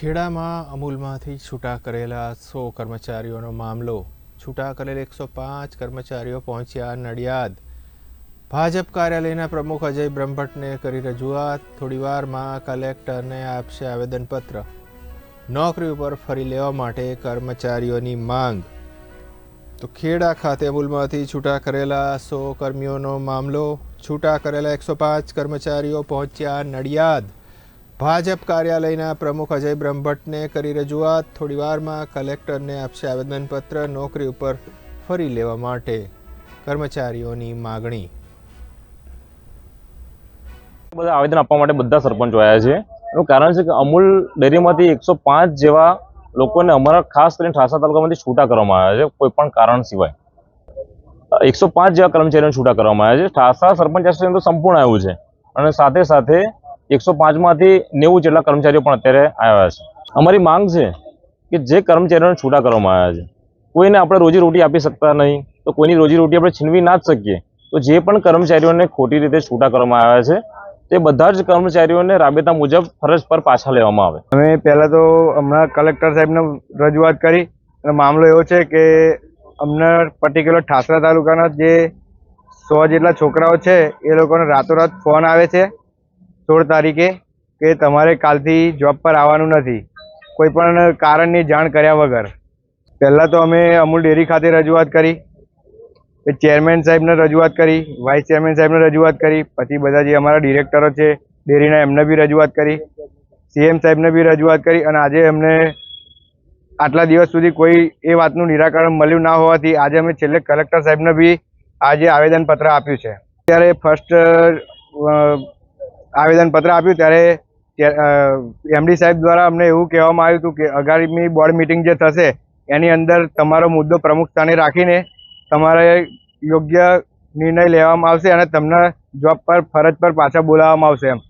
ખેડામાં અમૂલમાંથી છૂટા કરેલા સો કર્મચારીઓનો મામલો. છૂટા કરેલ એકસો પાંચ કર્મચારીઓ પહોંચ્યા નડિયાદ. ભાજપ કાર્યાલયના પ્રમુખ અજય બ્રહ્મભટ્ટને કરી રજૂઆત. થોડીવારમાં કલેક્ટરને આપશે આવેદનપત્ર. નોકરી ઉપર ફરી લેવા માટે કર્મચારીઓની માંગ. તો ખેડા ખાતે અમૂલમાંથી છૂટા કરેલા સો કર્મીઓનો મામલો. છૂટા કરેલા એકસો પાંચ કર્મચારીઓ પહોંચ્યા નડિયાદ. ભાજપ કાર્યાલયના પ્રમુખ અજય બ્રહ્મભટ્ટને કરી રજૂઆત. થોડીવારમાં કલેક્ટરને આપશે આવેદનપત્ર નોકરી ઉપર ફરી લેવા માટે. કર્મચારીઓની માગણી. બધા આવેદન આપવા માટે બધા સરપંચો આવ્યા છે. એનું કારણ છે કે અમૂલ ડેરીમાંથી એકસો પાંચ જેવા લોકોને અમારા ખાસ કરીને ઠાસા તાલુકામાંથી છૂટા કરવામાં આવ્યા છે, કોઈ પણ કારણ સિવાય. એકસો પાંચ જેવા કર્મચારીઓને છૂટા કરવામાં આવ્યા છે. ઠાસા સરપંચ તો સંપૂર્ણ આવ્યું છે. અને સાથે સાથે એકસો પાંચમાંથી નેવું જેટલા કર્મચારીઓ પણ અત્યારે આવ્યા છે. અમારી માંગ છે કે જે કર્મચારીઓને છૂટા કરવામાં આવ્યા છે, કોઈને આપણે રોજી રોટી આપી શકતા નહીં, તો કોઈની રોજી રોટી આપણે છીનવી ના જ શકીએ, તો જે પણ કર્મચારીઓને ખોટી રીતે છૂટા કરવામાં આવ્યા છે, તે બધા જ કર્મચારીઓને રાબેતા મુજબ ફરજ પર પાછા લેવામાં આવે. અમે પહેલાં તો હમણાં કલેક્ટર સાહેબને રજૂઆત કરી, અને મામલો એવો છે કે અમને પર્ટિક્યુલર ઠાસરા તાલુકાના જે સો જેટલા છોકરાઓ છે, એ લોકોને રાતોરાત ફોન આવે છે સોળ તારીખે કે તમારે કાલથી જોબ પર આવવાનું નથી. કોઈ પણ કારણની જાણ કર્યા વગર. પહેલાં તો અમે અમૂલ ડેરી ખાતે રજૂઆત કરી ચેરમેન સાહેબને રજૂઆત કરી, વાઇસ ચેરમેન સાહેબને રજૂઆત કરી, પછી બધા જે અમારા ડિરેક્ટરો છે, ડેરીના એમને બી રજૂઆત કરી, સીએમ સાહેબને બી રજૂઆત કરી, અને આજે એમને આટલા દિવસ સુધી કોઈ એ વાતનું નિરાકરણ મળ્યું ના હોવાથી આજે અમે છેલ્લે કલેક્ટર સાહેબને બી આજે આવેદનપત્ર આપ્યું છે. ત્યારે ફર્સ્ટ આવેદનપત્ર આપ્યું ત્યારે એમડી સાહેબ દ્વારા અમને એવું કહેવામાં આવ્યું હતું કે આગામી બોર્ડ મિટિંગ જે થશે, એની અંદર તમારો મુદ્દો પ્રમુખ સ્થાને રાખીને તમારે યોગ્ય નિર્ણય લેવામાં આવશે અને તમને જોબ પર, ફરજ પર પાછા બોલાવવામાં આવશે એમ.